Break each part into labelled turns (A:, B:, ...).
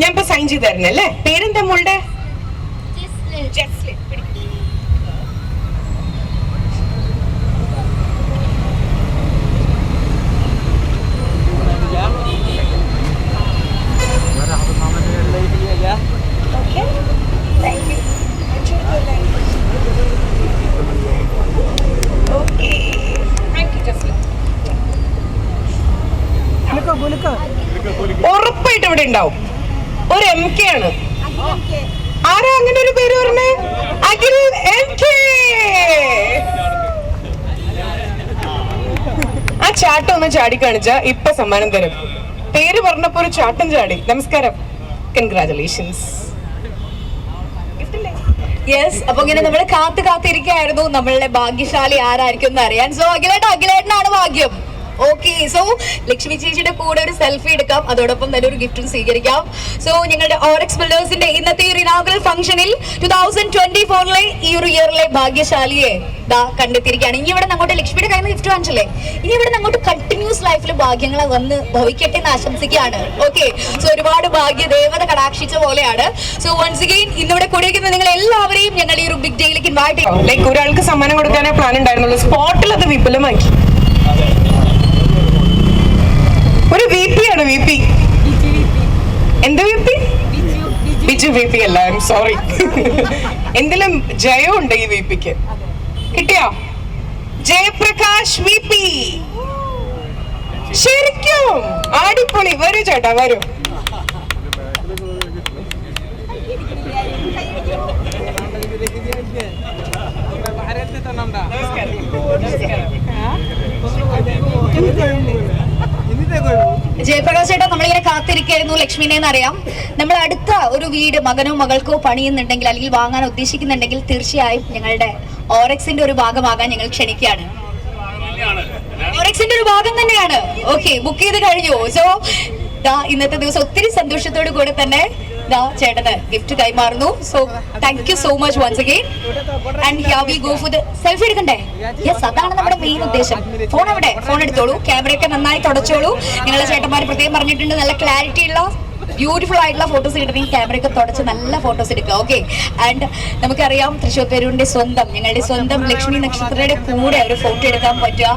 A: ഞാൻ ഇപ്പൊ സൈൻ ചെയ്ത് തരുന്നേ അല്ലേ? പേരെന്താ മോളുടെ? ജസ്ലിൻ. പിടിക്ക്. Okay. Thank you, Jaslin. ഉറപ്പായിട്ട് ഇവിടെ ഉണ്ടാവും. ഒരു എം കെ ആണ്. ആരാ അങ്ങനെ ഒരു പേര് പറഞ്ഞേ? അഖിൽ എം കെ ആ ചാട്ടം ഒന്ന് ചാടി കാണിച്ച ഇപ്പൊ സമ്മാനം തരും. പേര് പറഞ്ഞപ്പോ ഒരു ചാട്ടം ചാടി. നമസ്കാരം. കൺഗ്രാചുലേഷൻസ്
B: യെസ് അപ്പൊ ഇങ്ങനെ നമ്മൾ കാത്തു കാത്തിരിക്കായിരുന്നു. നമ്മളുടെ ഭാഗ്യശാലി ആരായിരിക്കും എന്ന് അറിയാൻ. സോ അഖിലേട്ട അഖിലേട്ടനാണ് ഭാഗ്യം. ഓക്കെ സോ ലക്ഷ്മി ചേച്ചിയുടെ കൂടെ ഒരു സെൽഫി എടുക്കാം. അതോടൊപ്പം തന്നെ ഒരു ഗിഫ്റ്റും സ്വീകരിക്കാം. സോ ഞങ്ങളുടെ ഓറക്സ് ബിൽഡേഴ്സിന്റെ ഇന്നത്തെ ഒരു ഇനാഗുറൽ ഫംഗ്ഷനിൽ ടു തൗസൻഡ് ട്വന്റി ഫോറിലെ ഈ ഒരു ഇയറിലെ ഭാഗ്യശാലിയെ ദാ കണ്ടെത്തിയിരിക്കുകയാണ്. ഇനി ഇവിടെ അങ്ങോട്ട് ലക്ഷ്മിയുടെ കയ്യിൽ നിന്ന് ഗിഫ്റ്റ് വാങ്ങിച്ചല്ലേ? ഇനി ഇവിടെ അങ്ങോട്ട് കണ്ടിന്യൂസ് ലൈഫിൽ ഭാഗ്യങ്ങൾ വന്ന് ഭവിക്കട്ടെ എന്ന് ആശംസിക്കുകയാണ്. ഓക്കെ സോ ഒരുപാട് ഭാഗ്യ ദേവത കടാക്ഷിച്ച പോലെയാണ്. സോ വൺസ് അഗെയിൻ ഇന്നിവിടെ കൂടിയിരിക്കുന്ന നിങ്ങൾ എല്ലാവരെയും ഞങ്ങൾ ഈ ഒരു ബിഗ് ഡേയിലേക്ക് ഇൻവൈറ്റ് ചെയ്യും.
A: ലൈക്ക് ഒരാൾക്ക് സമ്മാനം കൊടുക്കാനേ പ്ലാൻ ഉണ്ടായിരുന്നുള്ളൂ സ്പോട്ടിൽ അത് വിപുലമാക്കി ഒരു വി പി ആണ് വി പി എന്ത് V P Biju V P അല്ല ഐ എം സോറി എന്തിലും ജയമുണ്ട് ഈ വി പിക്ക് കിട്ടിയോ? ജയപ്രകാശ് വി പി ശരിക്കും? ആടിപ്പൊളി വരൂ ചേട്ടാ വരൂ.
B: ജയപ്രകാശ് ചേട്ടാ നമ്മളിങ്ങനെ കാത്തിരിക്കായിരുന്നു ലക്ഷ്മിനെ എന്നറിയാം. നമ്മൾ അടുത്ത ഒരു വീട് മകനോ മകൾക്കോ പണിയുന്നുണ്ടെങ്കിൽ അല്ലെങ്കിൽ വാങ്ങാൻ ഉദ്ദേശിക്കുന്നുണ്ടെങ്കിൽ തീർച്ചയായും ഞങ്ങളുടെ ഓറക്സിന്റെ ഒരു ഭാഗമാകാൻ ഞങ്ങൾ ക്ഷണിക്കുകയാണ്. ഓറക്സിന്റെ ഒരു ഭാഗം തന്നെയാണ്. ഓക്കെ ബുക്ക് ചെയ്ത് കഴിഞ്ഞു. സോ ഇന്നത്തെ ദിവസം ഒത്തിരി സന്തോഷത്തോടു കൂടെ തന്നെ ചേട്ടന് ഗിഫ്റ്റ് കൈമാറുന്നു. So thank you so much once again and here we go for the selfie എടുക്കണ്ടേ? യെസ് അതാണ് നമ്മുടെ മെയിൻ ഉദ്ദേശം. ഫോൺ അവിടെ ഫോൺ എടുത്തോളൂ. ക്യാമറയൊക്കെ നന്നായി തുടച്ചോളൂ. നിങ്ങളുടെ ചേട്ടന്മാർ പ്രത്യേകം പറഞ്ഞിട്ടുണ്ട്. നല്ല ക്ലാരിറ്റി ഉള്ള ബ്യൂട്ടിഫുൾ ആയിട്ടുള്ള ഫോട്ടോസ് കിട്ടണമെങ്കിൽ ക്യാമറയൊക്കെ തുടച്ച് നല്ല ഫോട്ടോസ് എടുക്കുക ഓക്കെ ആൻഡ് നമുക്കറിയാം തൃശ്ശൂർ പേരൂരിന്റെ സ്വന്തം ഞങ്ങളുടെ സ്വന്തം ലക്ഷ്മി നക്ഷത്രയുടെ കൂടെ ഒരു ഫോട്ടോ എടുക്കാൻ പറ്റുക.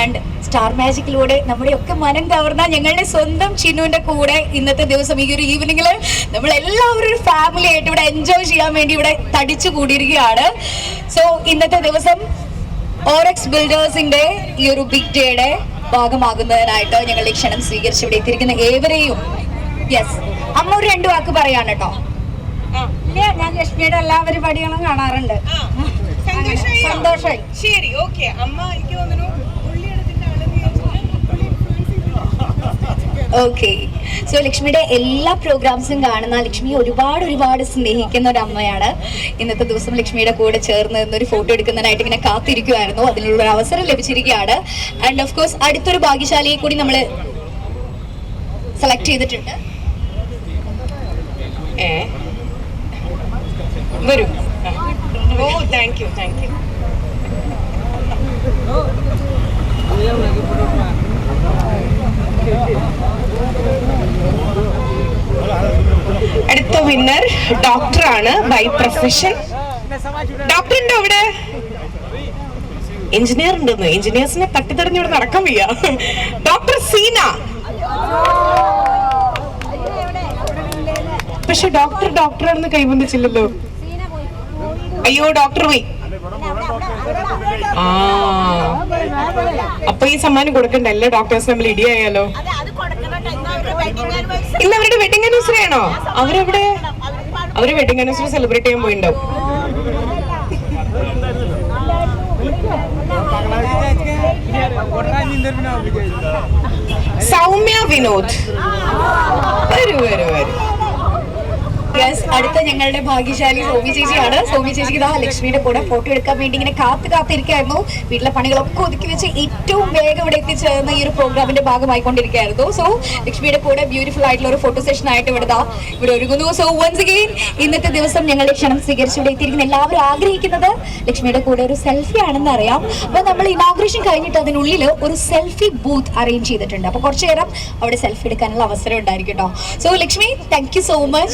B: ആൻഡ് സ്റ്റാർ മാജിക്കിലൂടെ നമ്മുടെ ഒക്കെ മനം കവർന്ന ഞങ്ങളുടെ സ്വന്തം ചിന്നുവിന്റെ കൂടെ ഇന്നത്തെ ദിവസം ഈ ഒരു ഈവനിങ്ങിൽ നമ്മൾ എല്ലാവരും ഒരു ഫാമിലി ആയിട്ട് ഇവിടെ എൻജോയ് ചെയ്യാൻ വേണ്ടി ഇവിടെ തടിച്ചു കൂടിയിരിക്കുകയാണ്. സോ ഇന്നത്തെ ദിവസം ഓറക്സ് ബിൽഡേഴ്സിന്റെ ഈ ഒരു ബിഗ് ഡേയുടെ ഭാഗമാകുന്നതിനായിട്ട് ഞങ്ങളുടെ ക്ഷണം സ്വീകരിച്ച് ഇവിടെ എത്തിയിരിക്കുന്ന. ഏവരെയും യെസ് അമ്മ ഒരു രണ്ടു വാക്ക് പറയാണ് കേട്ടോ.
C: ഞാൻ ലക്ഷ്മിയുടെ എല്ലാവരും പരിപാടികളും കാണാറുണ്ട്.
A: ശരി ഓക്കെ അമ്മ എനിക്ക് തോന്നുന്നു.
B: ഓക്കെ സോ ലക്ഷ്മിയുടെ എല്ലാ പ്രോഗ്രാംസും കാണുന്ന ലക്ഷ്മി ഒരുപാട് ഒരുപാട് സ്നേഹിക്കുന്ന ഒരു അമ്മയാണ്. ഇന്നത്തെ ദിവസം ലക്ഷ്മിയുടെ കൂടെ ചേർന്ന് ഒരു ഫോട്ടോ എടുക്കുന്നതിനായിട്ട് ഇങ്ങനെ കാത്തിരിക്കുമായിരുന്നു അതിനുള്ള ഒരു അവസരം ലഭിച്ചിരിക്കുകയാണ്. ആൻഡ് ഓഫ് കോഴ്സ് അടുത്തൊരു ഭാഗ്യശാലിയെ കൂടി നമ്മൾ സെലക്ട് ചെയ്തിട്ടുണ്ട്.
A: വരൂ. Oh thank you thank you അടുത്ത വിന്നർ ഡോക്ടറാണ് ബൈ പ്രൊഫഷൻ ഡോക്ടർ ഉണ്ടോ ഇവിടെ എഞ്ചിനീയർ ഉണ്ടെന്ന്. എഞ്ചിനീയേഴ്സിനെ തട്ടിത്തെറിഞ്ഞിവിടെ നടക്കാൻ വയ്യ. ഡോക്ടർ സീന. പക്ഷെ ഡോക്ടർ ഡോക്ടറാണെന്ന് കൈവന്നിച്ചില്ലല്ലോ. അയ്യോ ഡോക്ടർ പോയി. അപ്പൊ ഈ സമ്മാനം കൊടുക്കണ്ട. എല്ലാ ഡോക്ടേഴ്സ് നമ്മൾ ഇടിയായാലോ? ഇല്ല അവരുടെ വെഡിങ് ആനിവേഴ്സറി ആണോ? അവരെവിടെ? അവർ വെഡിങ് ആനിവേഴ്സറി സെലിബ്രേറ്റ് ചെയ്യാൻ പോയിണ്ടാവും. സൗമ്യ വിനോദ്. വരൂ വരൂ വരൂ.
B: യെസ് അടുത്ത ഞങ്ങളുടെ ഭാഗ്യശാലി സോമി ചേച്ചിയാണ്. സോമി ചേച്ചിക്ക് ഇതാ ലക്ഷ്മിയുടെ കൂടെ ഫോട്ടോ എടുക്കാൻ വേണ്ടി ഇങ്ങനെ കാത്ത് കാത്തിരിക്കായിരുന്നു. വീട്ടിലെ പണികളൊക്കെ ഒതുക്കി വെച്ച് ഏറ്റവും വേഗം ഇവിടെ എത്തിച്ചേർന്ന ഈ ഒരു പ്രോഗ്രാമിന്റെ ഭാഗമായിക്കൊണ്ടിരിക്കുകയായിരുന്നു. സോ ലക്ഷ്മിയുടെ കൂടെ ബ്യൂട്ടിഫുൾ ആയിട്ടുള്ള ഒരു ഫോട്ടോ സെഷൻ ആയിട്ട് ഇവിടെ ദാ ഇവിടെ ഒരുങ്ങുന്നു. സോ വൺസ് അഗെയിൻ ഇന്നത്തെ ദിവസം ഞങ്ങളുടെ ക്ഷണം സ്വീകരിച്ച് ഇവിടെ എത്തിയിരിക്കുന്ന എല്ലാവരും ആഗ്രഹിക്കുന്നത് ലക്ഷ്മിയുടെ കൂടെ ഒരു സെൽഫി ആണെന്ന് അറിയാം. അപ്പൊ നമ്മൾ ഇനാഗ്രേഷൻ കഴിഞ്ഞിട്ട് അതിനുള്ളിൽ ഒരു സെൽഫി ബൂത്ത് അറേഞ്ച് ചെയ്തിട്ടുണ്ട്. അപ്പൊ കുറച്ചു നേരം അവിടെ സെൽഫി എടുക്കാനുള്ള അവസരം ഉണ്ടായിരിക്കും കേട്ടോ so Lakshmi thank so much